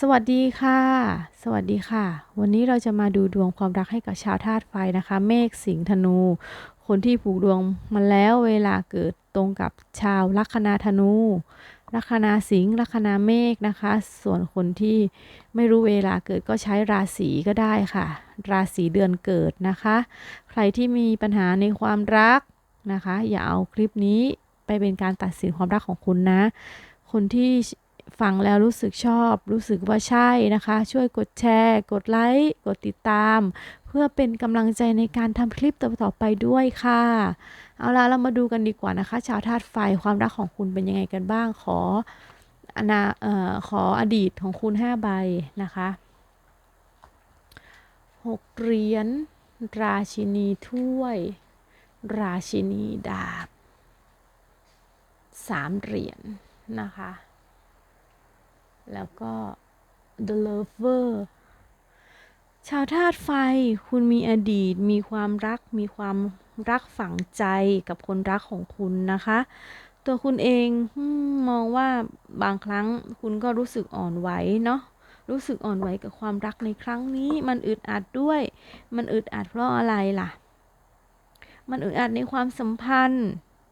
สวัสดีค่ะ สวัสดีค่ะ วันนี้เราจะมาดูดวงความรักให้กับชาวธาตุไฟนะคะ เมษสิงห์ธนู คนที่ผูกดวงมาแล้วเวลาเกิดตรงกับชาวลัคนาธนู ลัคนาสิงห์ลัคนาเมษนะคะ ส่วนคนที่ไม่รู้เวลาเกิดก็ใช้ราศีก็ได้ค่ะ ราศีเดือนเกิดนะคะ ใครที่มีปัญหาในความรักนะคะ อย่าเอาคลิปนี้ไปเป็นการตัดสินความรักของคุณนะ คนที่ ฟังแล้วรู้สึกชอบ รู้สึกว่าใช่นะคะ ช่วยกดแชร์ กดไลค์ กดติดตาม เพื่อเป็นกำลังใจในการทำคลิปต่อๆไปด้วยค่ะ เอาละเรามาดูกันดีกว่านะคะ ชาวธาตุไฟความรักของคุณเป็นยังไงกันบ้างขออนาเอ่อขออดีตของคุณ 5 ใบนะคะหกเหรียญราชินีถ้วย ราชินีดาบสามเหรียญนะคะ แล้วก็ The Lover ชาวธาตุไฟ คุณมีอดีต มีความรัก มีความรักฝังใจกับคนรักของคุณนะคะ ตัวคุณเองมองว่าบางครั้งคุณก็รู้สึกอ่อนไหวเนาะ รู้สึกอ่อนไหวกับความรักในครั้งนี้ มันอึดอัดด้วย มันอึดอัดเพราะอะไรล่ะ มันอึดอัดในความสัมพันธ์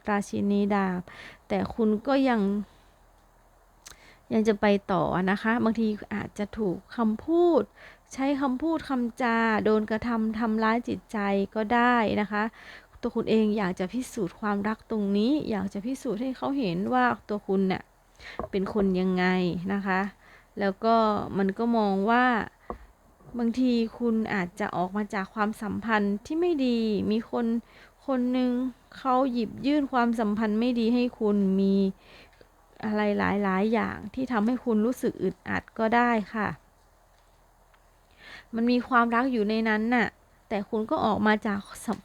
ราชินีดาบ แต่คุณก็ยัง ยังจะไปต่อนะคะ บางทีอาจจะถูกคำพูด ใช้คำพูดคำจา โดนกระทำทำร้ายจิตใจก็ได้นะคะตัวคุณเองอยากจะพิสูจน์ความรักตรงนี้ อยากจะพิสูจน์ให้เขาเห็นว่าตัวคุณเนี่ยเป็นคนยังไงนะคะ แล้วก็มันก็มองว่าบางทีคุณอาจจะออกมาจากความสัมพันธ์ที่ไม่ดี มีคนคนหนึ่งเขาหยิบยื่นความสัมพันธ์ไม่ดีให้คุณมี อะไรหลาย ๆ อย่างที่ทำให้คุณรู้สึกอึดอัดก็ได้ค่ะ มันมีความรักอยู่ในนั้นน่ะ แต่คุณก็ออกมาจาก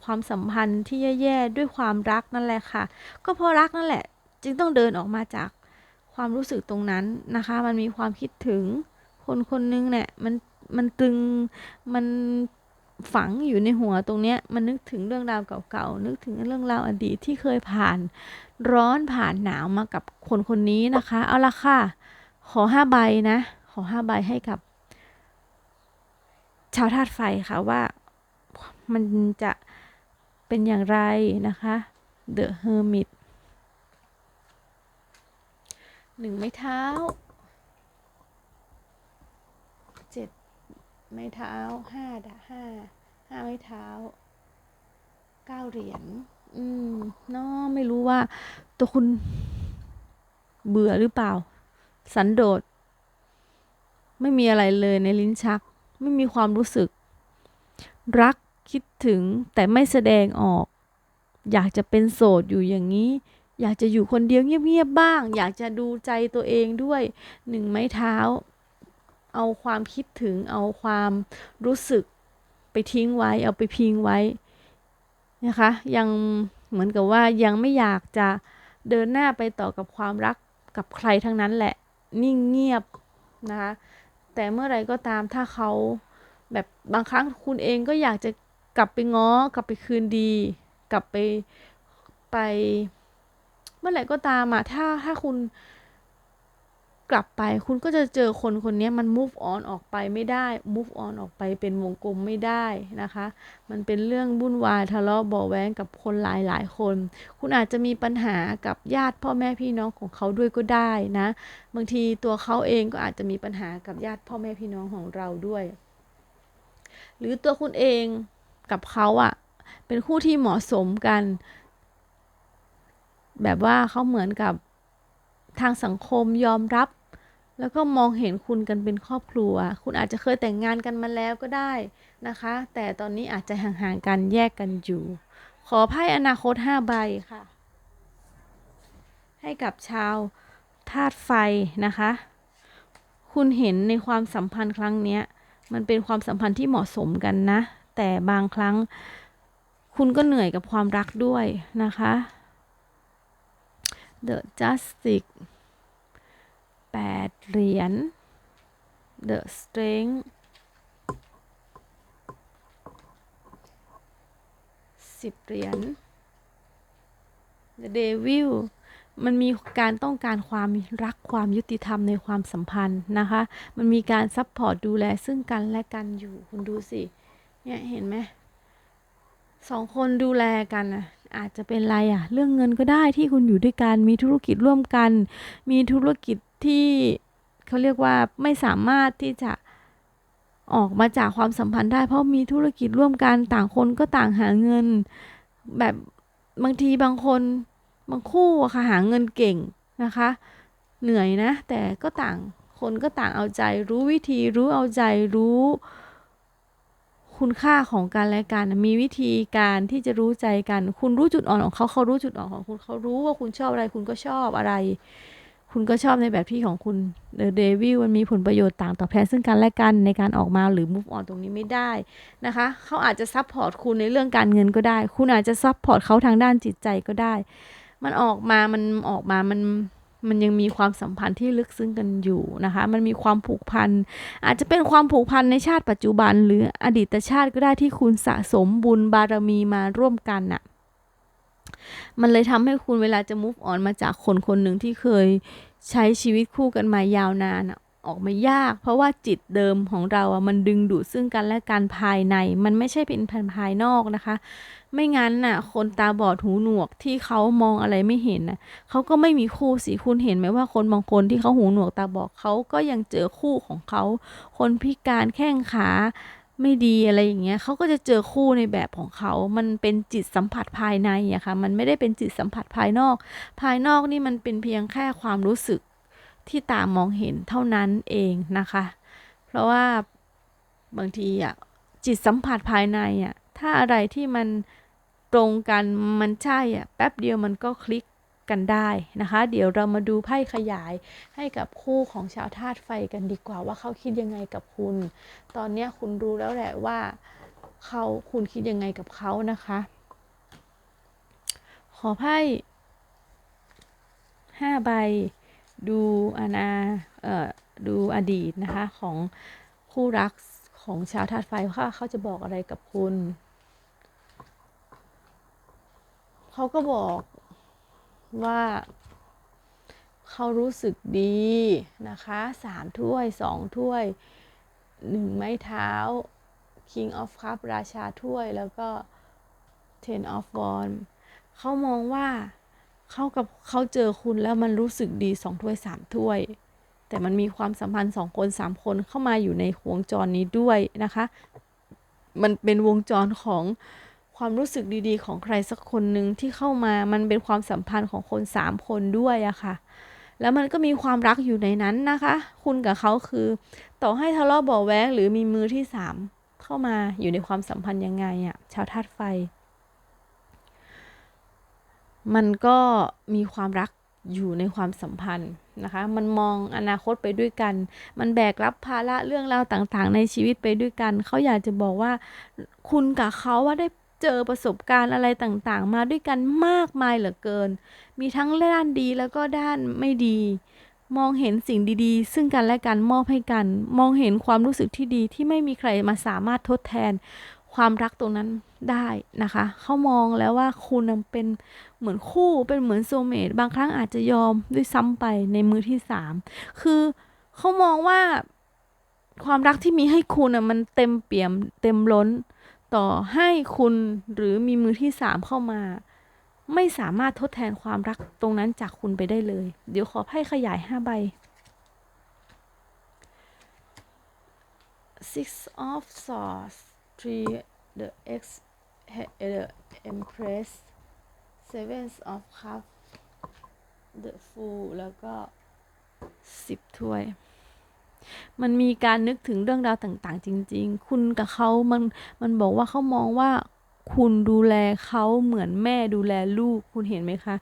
ความสัมพันธ์ที่แย่ ๆ ด้วยความรักนั่นแหละค่ะ ก็เพราะรักนั่นแหละ จึงต้องเดินออกมาจากความรู้สึกตรงนั้นนะคะ มันมีความคิดถึงคนคนนึงเนี่ยมันมันตึงมัน ฝังอยู่ในหัวตรงเนี้ยมันนึกถึงเรื่องราวเก่าๆนึกถึงเรื่องราวอดีตที่เคยผ่านร้อนผ่านหนาวมากับคนคนนี้นะคะ เอาละค่ะ ขอห้าใบนะ ขอห้าใบให้กับ ชาวธาตุไฟค่ะว่ามันจะเป็นอย่างไรนะคะ The Hermit หนึ่งไม้เท้าเจ็ด ไม้เท้าห้าดะห้าห้าไม้เท้าเก้าเหรียญอืมเนาะไม่รู้ว่า ตัวคุณเบื่อหรือเปล่า สันโดษ ไม่มีอะไรเลยในลิ้นชัก ไม่มีความรู้สึก รักคิดถึงแต่ไม่แสดงออก อยากจะเป็นโสดอยู่อย่างนี้ อยากจะอยู่คนเดียวเงียบๆบ้าง อยากจะดูใจตัวเองด้วยหนึ่งไม้เท้า เอาความคิดถึงเอาความรู้สึกไปทิ้งไว้ เอาไปพิงไว้นะคะ ยังเหมือนกับว่ายังไม่อยากจะเดินหน้าไปต่อกับความรักกับใครทั้งนั้นแหละ นิ่งเงียบนะคะแต่เมื่อไรก็ตามถ้าเขาแบบบางครั้งคุณเองก็อยากจะกลับไปง้อกลับไปคืนดี กลับไปไป เมื่อไหร่ก็ตามอะถ้าถ้าคุณ กลับไป คุณก็จะเจอคนคนนี้มัน move on ออกไปไม่ได้ move on ออกไปเป็นวงกลมไม่ได้นะคะ มันเป็นเรื่องวุ่นวายทะเลาะเบาแว้งกับคนหลายหลายคน คุณอาจจะมีปัญหากับญาติพ่อแม่พี่น้องของเขาด้วยก็ได้นะ บางทีตัวเขาเองก็อาจจะมีปัญหากับญาติพ่อแม่พี่น้องของเราด้วย หรือตัวคุณเองกับเขาอะเป็นคู่ที่เหมาะสมกัน แบบว่าเขาเหมือนกับทางสังคมยอมรับ แล้วก็มองเห็นคุณกันเป็นครอบครัว คุณอาจจะเคยแต่งงานกันมาแล้วก็ได้นะคะ แต่ตอนนี้อาจจะห่างๆกันแยกกันอยู่ ขอไพ่อนาคต 5 ใบค่ะ ให้กับชาวธาตุไฟนะคะ คุณเห็นในความสัมพันธ์ครั้งนี้มันเป็นความสัมพันธ์ที่เหมาะสมกันนะ แต่บางครั้งคุณก็เหนื่อยกับความรักด้วยนะคะ The Justice แปดเหรียญ The Strength สิบเหรียญ The Devil มันมีการต้องการความรักความยุติธรรมในความสัมพันธ์นะคะ มันมีการซัพพอร์ตดูแลซึ่งกันและกันอยู่คุณดูสิ เนี่ยเห็นไหมสองคนดูแลกันนะอาจจะเป็นอะไรอะเรื่องเงินก็ได้ที่คุณอยู่ด้วยกัน มีธุรกิจร่วมกัน มีธุรกิจ ที่เขาเรียกว่าไม่สามารถที่จะออกมาจากความสัมพันธ์ได้เพราะมีธุรกิจร่วมกันต่างคนก็ต่างหาเงิน แบบบางทีบางคนบางคู่ค่ะหาเงินเก่งนะคะ เหนื่อยนะ แต่ก็ต่างคนก็ต่างเอาใจ รู้วิธีรู้เอาใจรู้ คุณค่าของการและกันมีวิธีการที่จะรู้ใจกัน คุณรู้จุดอ่อนของเขาเขารู้จุดอ่อนของคุณเขารู้ว่าคุณชอบอะไร คุณก็ชอบอะไร คุณก็ชอบในแบบที่ของคุณเดวิลมันมีผลประโยชน์ต่างตอบแทนซึ่งกันและกันในการออกมาหรือ move on ตรงนี้ไม่ได้นะคะ เขาอาจจะซัพพอร์ตคุณในเรื่องการเงินก็ได้ คุณอาจจะซัพพอร์ตเขาทางด้านจิตใจก็ได้ มันออกมา มันออกมา มันมันยังมีความสัมพันธ์ที่ลึกซึ้งกันอยู่นะคะ มันมีความผูกพัน อาจจะเป็นความผูกพันในชาติปัจจุบัน หรืออดีตชาติก็ได้ที่คุณสะสมบุญบารมีมาร่วมกันน่ะ มันเลยทำให้คุณเวลาจะ move on มาจากคนคนหนึ่งที่เคย ใช้ชีวิตคู่กันมายาวนานอออกมายาก เพราะว่าจิตเดิมของเราอะมันดึงดูดซึ่งกันและกันภายใน มันไม่ใช่เป็นภายนอกนะคะ ไม่งั้นน่ะ คนตาบอดหูหนวกที่เขามองอะไรไม่เห็นน่ะเขาก็ไม่มีคู่สิคุณเห็นไหมว่าคนบางคนที่เขาหูหนวกตาบอดเขาก็ยังเจอคู่ของเขา คนพิการแข้งขา ไม่ดีอะไรอย่างเงี้ยเขาก็จะเจอคู่ในแบบของเขา มันเป็นจิตสัมผัสภายในอะค่ะ มันไม่ได้เป็นจิตสัมผัสภายนอก ภายนอกนี่มันเป็นเพียงแค่ความรู้สึกที่ตามองเห็นเท่านั้นเองนะคะ เพราะว่าบางทีอะจิตสัมผัสภายในอะถ้าอะไรที่มันตรงกันมันใช่อะแป๊บเดียวมันก็คลิก กันได้นะคะ เดี๋ยวเรามาดูไพ่ขยายให้กับคู่ของชาวธาตุไฟกันดีกว่าว่าเขาคิดยังไงกับคุณ ตอนนี้คุณรู้แล้วแหละว่าเขาคุณคิดยังไงกับเขานะคะ ขอไพ่ห้าใบดูอนาเอ่อดูอดีตนะคะของคู่รักของชาวธาตุไฟว่าเขาจะบอกอะไรกับคุณ เขาก็บอก ว่าเขารู้สึกดีนะคะสามถ้วยสองถ้วยหนึ่งไม้เท้า King of Cup ราชาถ้วยแล้วก็ Ten of Wands เขามองว่าเขากับเขาเจอคุณแล้วมันรู้สึกดีสองถ้วยสามถ้วย แต่มันมีความสัมพันธ์สองคนสามคนเข้ามาอยู่ในวงจรนี้ด้วยนะคะ มันเป็นวงจรของ ความรู้สึกดีๆ ของใครสักคนหนึ่งที่เข้ามามันเป็นความสัมพันธ์ของคนสามคนด้วยอะค่ะ แล้วมันก็มีความรักอยู่ในนั้นนะคะ คุณกับเขาคือ ต่อให้ทะเลาะเบาแว้งหรือมีมือที่สามเข้ามาอยู่ในความสัมพันธ์ยังไงอะชาวธาตุไฟ มันก็มีความรักอยู่ในความสัมพันธ์นะคะ มันมองอนาคตไปด้วยกัน มันแบกรับภาระเรื่องราวต่างๆ ในชีวิตไปด้วยกัน เขาอยากจะบอกว่า คุณกับเขาว่าได้ เจอประสบการณ์อะไรต่างๆ มาด้วยกันมากมายเหลือเกิน มีทั้งด้านดีแล้วก็ด้านไม่ดี มองเห็นสิ่งดีๆ ซึ่งกันและกันมอบให้กัน มองเห็นความรู้สึกที่ดีที่ไม่มีใครมาสามารถทดแทน ความรักตรงนั้นได้นะคะ เขามองแล้วว่าคุณเป็นเหมือนคู่เป็นเหมือนโซเมตบางครั้งอาจจะยอมด้วยซ้ำไปในมือที่สามคือเขามองว่าความรักที่มีให้คุณมันเต็มเปี่ยมเต็มล้น ต่อให้คุณหรือมีมือที่สามเข้ามา ไม่สามารถทดแทนความรักตรงนั้นจากคุณไปได้เลย เดี๋ยวขอไพ่ขยายห้าใบ six of swords three the ex the empress seven of cups the fool แล้วก็สิบถ้วย มันมีการนึกถึงเรื่องราวต่างๆ จริง ๆ คุณกับเขามันมันบอกว่าเขามองว่าคุณดูแลเขาเหมือนแม่ดูแลลูก คุณเห็นไหมคะ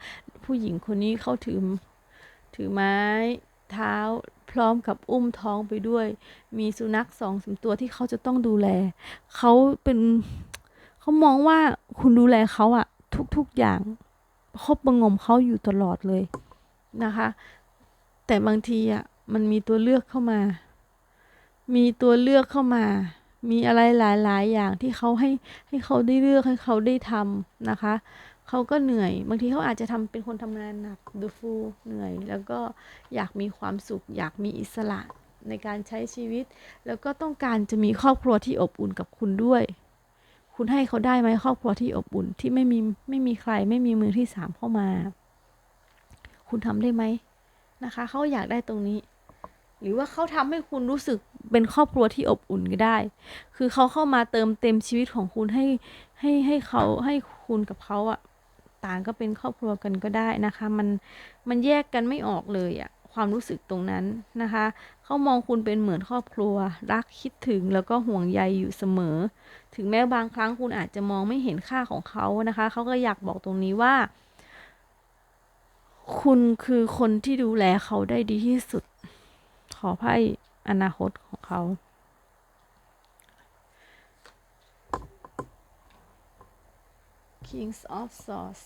ผู้หญิงคนนี้เขาถือถือไม้เท้าพร้อมกับอุ้มท้องไปด้วย มีสุนัขสองสามตัวที่เขาจะต้องดูแล เขาเป็นเขามองว่าคุณดูแลเขาอะทุกๆอย่างคบประงมเขาอยู่ตลอดเลยนะคะ แต่บางทีอะ มันมีตัวเลือกเข้ามา มีตัวเลือกเข้ามา มีอะไรหลาย ๆ อย่างที่เขาให้ให้เขาได้เลือกให้เขาได้ทำนะคะเขาก็เหนื่อย บางทีเขาอาจจะทำเป็นคนทำงานหนักดูฟูเหนื่อย แล้วก็อยากมีความสุข อยากมีอิสระในการใช้ชีวิต แล้วก็ต้องการจะมีครอบครัวที่อบอุ่นกับคุณด้วย คุณให้เขาได้ไหมครอบครัวที่อบอุ่นที่ไม่มีไม่มีใครไม่มีมือที่สามเข้ามา คุณทำได้ไหมนะคะ เขาอยากได้ตรงนี้ หรือว่าเขาทำให้คุณรู้สึกเป็นครอบครัวที่อบอุ่นก็ได้ คือเขาเข้ามาเติมเต็มชีวิตของคุณให้ให้ให้เขาให้คุณกับเขาอะต่างก็เป็นครอบครัวกันก็ได้นะคะ มันมันแยกกันไม่ออกเลยอะความรู้สึกตรงนั้นนะคะ เขามองคุณเป็นเหมือนครอบครัว รักคิดถึงแล้วก็ห่วงใยอยู่เสมอ ถึงแม้บางครั้งคุณอาจจะมองไม่เห็นค่าของเขานะคะ เขาก็อยากบอกตรงนี้ว่า คุณคือคนที่ดูแลเขาได้ดีที่สุด ขอไพ่อนาคตของเขา Kings of Swords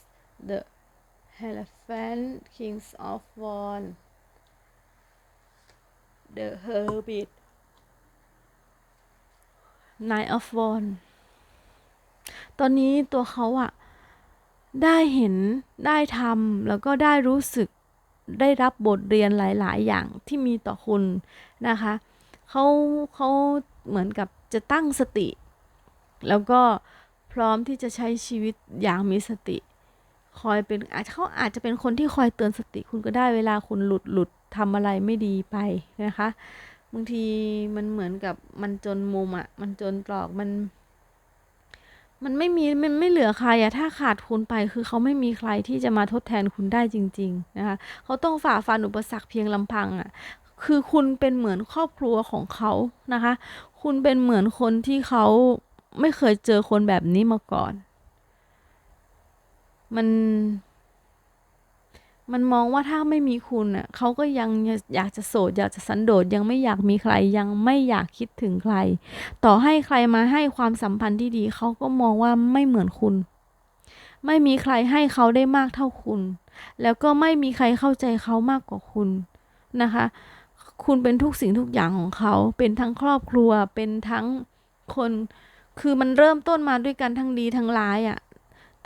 the Hierophant Kings of Wands the Hermit Nine of Wands ตอนนี้ตัวเขาอะได้เห็นได้ทำแล้วก็ได้รู้สึก ได้รับบทเรียนหลาย ๆ อย่างที่มีต่อคุณนะคะเขาเขาเหมือนกับจะตั้งสติ แล้วก็พร้อมที่จะใช้ชีวิตอย่างมีสติ คอยเป็นอาจเขาอาจจะเป็นคนที่คอยเตือนสติคุณก็ได้เวลาคุณหลุดหลุดทำอะไรไม่ดีไปนะคะบางทีมันเหมือนกับมันจนมุมอะมันจนตรอกมัน มันไม่มีมันไม่เหลือใครอะถ้าขาดคุณไปคือเขาไม่มีใครที่จะมาทดแทนคุณได้จริง ๆ นะคะเขาต้องฝ่าฟันอุปสรรคเพียงลำพังอะคือคุณเป็นเหมือนครอบครัวของเขานะคะ คุณเป็นเหมือนคนที่เขาไม่เคยเจอคนแบบนี้มาก่อน มัน มันมองว่าถ้าไม่มีคุณอะเขาก็ยังอยากจะโสด อยากจะสันโดษยังไม่อยากมีใครยังไม่อยากคิดถึงใคร ต่อให้ใครมาให้ความสัมพันธ์ที่ดีเขาก็มองว่าไม่เหมือนคุณ ไม่มีใครให้เขาได้มากเท่าคุณ แล้วก็ไม่มีใครเข้าใจเขามากกว่าคุณนะคะ คุณเป็นทุกสิ่งทุกอย่างของเขา เป็นทั้งครอบครัวเป็นทั้งคน คือมันเริ่มต้นมาด้วยกันทั้งดีทั้งร้ายอะ่ะ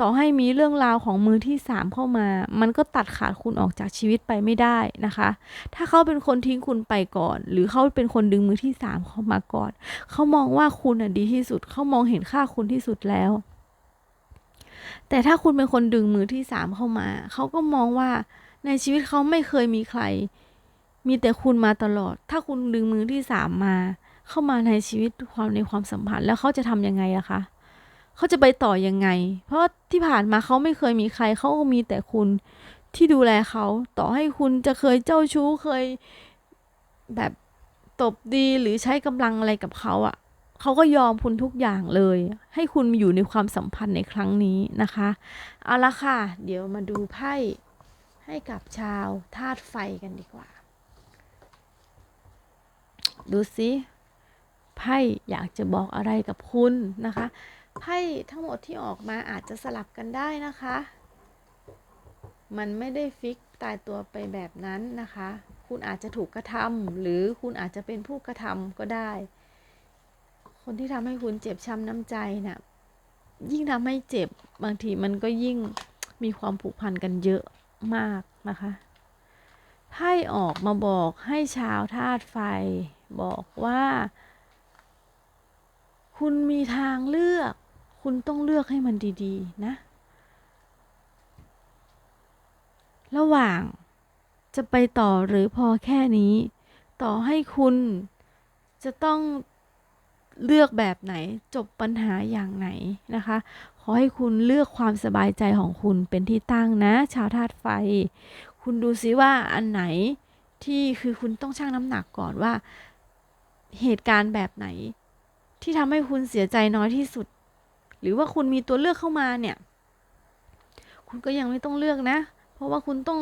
ต่อให้มีเรื่องราวของมือที่สามเข้ามา มันก็ตัดขาดคุณออกจากชีวิตไปไม่ได้นะคะ ถ้าเขาเป็นคนทิ้งคุณไปก่อน หรือเขาเป็นคนดึงมือที่สามเข้ามาก่อน เขามองว่าคุณอะดีที่สุด เขามองเห็นค่าคุณที่สุดแล้ว แต่ถ้าคุณเป็นคนดึงมือที่สามเข้ามา เขาก็มองว่าในชีวิตเขาไม่เคยมีใคร มีแต่คุณมาตลอด ถ้าคุณดึงมือที่สามมา เข้ามาในชีวิตความในความสัมพันธ์แล้วเขาจะทำยังไงอะคะ เขาจะไปต่อยังไง เพราะที่ผ่านมาเขาไม่เคยมีใครเขาก็มีแต่คุณที่ดูแลเขาต่อให้คุณจะเคยเจ้าชู้เคยแบบตบดีหรือใช้กำลังอะไรกับเขาอะเขาก็ยอมคุณทุกอย่างเลย ให้คุณอยู่ในความสัมพันธ์ในครั้งนี้นะคะเอาละค่ะ เดี๋ยวมาดูไพ่ให้กับชาวธาตุไฟกันดีกว่า ดูสิไพ่อยากจะบอกอะไรกับคุณนะคะ ไพ่ทั้งหมดที่ออกมาอาจจะสลับกันได้นะคะ มันไม่ได้ฟิกตายตัวไปแบบนั้นนะคะ คุณอาจจะถูกกระทำหรือคุณอาจจะเป็นผู้กระทำก็ได้ คนที่ทำให้คุณเจ็บช้ำน้ำใจนะ่ะยิ่งทำให้เจ็บบางทีมันก็ยิ่งมีความผูกพันกันเยอะมากนะคะไพ่ออกมาบอกให้ชาวธาตุไฟบอกว่า คุณมีทางเลือก คุณต้องเลือกให้มันดีๆ นะ ระหว่างจะไปต่อหรือพอแค่นี้ ต่อให้คุณจะต้องเลือกแบบไหนจบปัญหาอย่างไหนนะคะ ขอให้คุณเลือกความสบายใจของคุณเป็นที่ตั้งนะ ชาวธาตุไฟ คุณดูซิว่าอันไหนที่คือคุณต้องชั่งน้ำหนักก่อนว่า เหตุการณ์แบบไหน ที่ทำให้คุณเสียใจน้อยที่สุด หรือว่าคุณมีตัวเลือกเข้ามาเนี่ย คุณก็ยังไม่ต้องเลือกนะ เพราะว่าคุณต้อง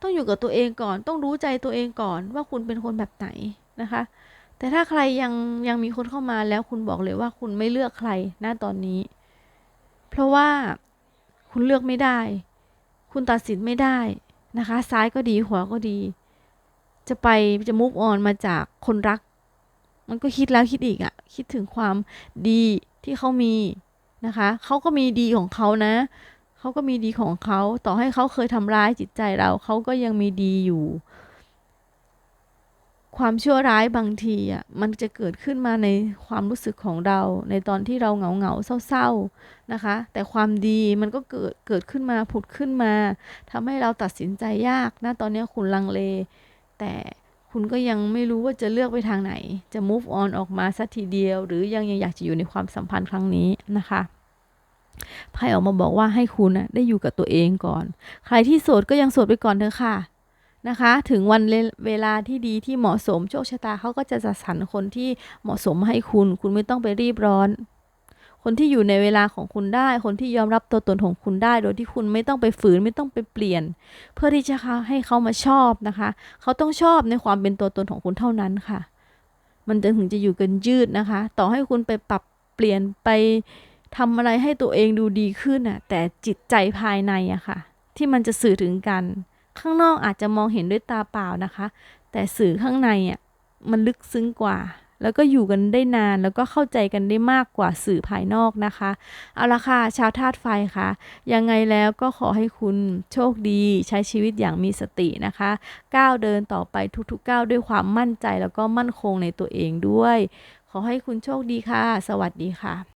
ต้องอยู่กับตัวเองก่อน ต้องรู้ใจตัวเองก่อนว่าคุณเป็นคนแบบไหนนะคะ แต่ถ้าใครยังยังมีคนเข้ามาแล้วคุณบอกเลยว่าคุณไม่เลือกใครณตอนนี้ เพราะว่าคุณเลือกไม่ได้ คุณตัดสินไม่ได้นะคะ ซ้ายก็ดีขวาก็ดี จะไปจะมุกออนมาจากคนรัก มันก็คิดแล้วคิดอีกอะ่ะ คิดถึงความดีที่เขามี นะคะเขาก็มีดีของเขานะเขาก็มีดีของเขาต่อให้เขาเคยทำร้ายจิตใจเราเขาก็ยังมีดีอยู่ ความชั่วร้ายบางทีอะมันจะเกิดขึ้นมาในความรู้สึกของเรา ในตอนที่เราเหงาเหงาเศร้าๆนะคะ แต่ความดีมันก็เกิดเกิดขึ้นมาผุดขึ้นมาทำให้เราตัดสินใจยากนะตอนนี้คุณลังเล แต่ คุณก็ยังไม่รู้ว่าจะเลือกไปทางไหน จะ move on ออกมาสักทีเดียว หรือยังยังอยากจะอยู่ในความสัมพันธ์ครั้งนี้นะคะไพ่ออกมาบอกว่าให้คุณนะได้อยู่กับตัวเองก่อน ใครที่โสดก็ยังโสดไปก่อนเถอะค่ะนะคะ ถึงวันเวลาที่ดีที่เหมาะสมโชคชะตาเขาก็จะจัดสรรคนที่เหมาะสมให้คุณ คุณไม่ต้องไปรีบร้อน คนที่อยู่ในเวลาของคุณได้ คนที่ยอมรับตัวตนของคุณได้ โดยที่คุณไม่ต้องไปฝืนไม่ต้องไปเปลี่ยน เพื่อที่จะให้เขามาชอบนะคะ เขาต้องชอบในความเป็นตัวตนของคุณเท่านั้นค่ะ มันจะถึงจะอยู่กันยืดนะคะ ต่อให้คุณไปปรับเปลี่ยนไปทำอะไรให้ตัวเองดูดีขึ้นน่ะ แต่จิตใจภายในอะค่ะ ที่มันจะสื่อถึงกัน ข้างนอกอาจจะมองเห็นด้วยตาเปล่านะคะ แต่สื่อข้างในอะมันลึกซึ้งกว่า แล้วก็อยู่กันได้นานแล้วก็เข้าใจกันได้มากกว่าสื่อภายนอกนะคะ เอาละค่ะ ชาวธาตุไฟค่ะ ยังไงแล้วก็ขอให้คุณโชคดีใช้ชีวิตอย่างมีสตินะคะก้าวเดินต่อไปทุกๆก้าวด้วยความมั่นใจแล้วก็มั่นคงในตัวเองด้วย ขอให้คุณโชคดีค่ะ สวัสดีค่ะ